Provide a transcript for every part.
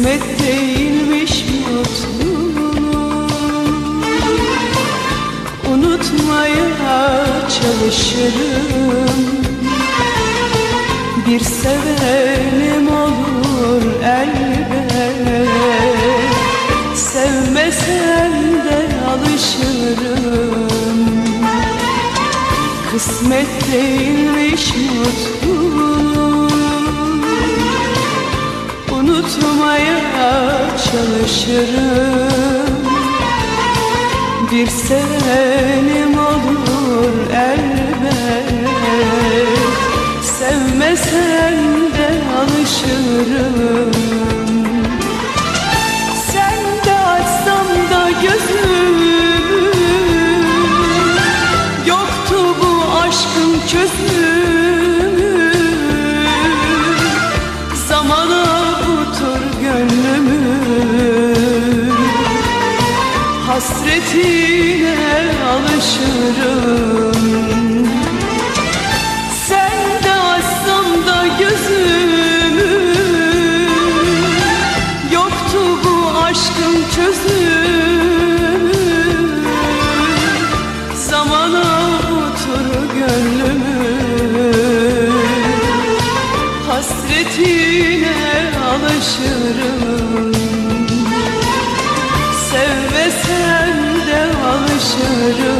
Kısmet değilmiş mutluluğum. Unutmaya çalışırım. Bir sevenim olur elbet. Sevmesen de alışırım. Kısmet değilmiş mutluluğum Unutmaya çalışırım. Bir sevenim olur elbet. Sevmesen de alışırım. Sen de açsam da gözümü Yoktu bu aşkın çözümü Hasretine alışırım. Sen de açsam da gözümü. Yoktu bu aşkın çözümü. Zamana avutur gönlümü. Hasretine alışırım alışırım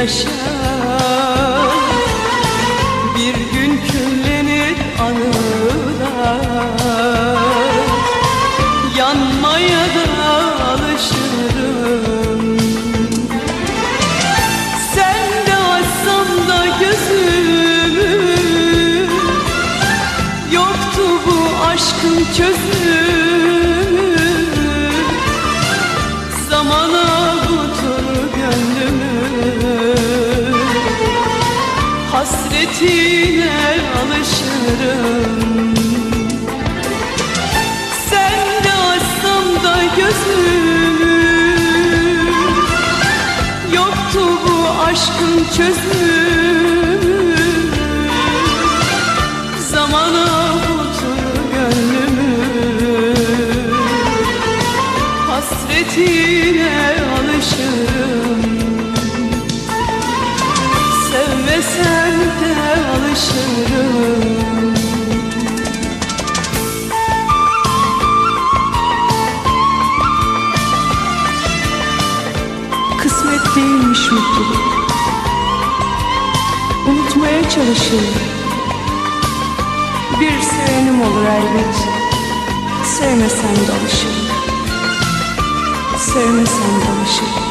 nasıl Hasretine alışırım. Sen de açsam da gözümü Yoktu bu aşkın çözümü. Zamana avutur gönlümü Hasretine Kısmet değilmiş mutluluk. Unutmaya çalışırım. Bir sevenim olur elbet. Sevmesen de Sevmesen de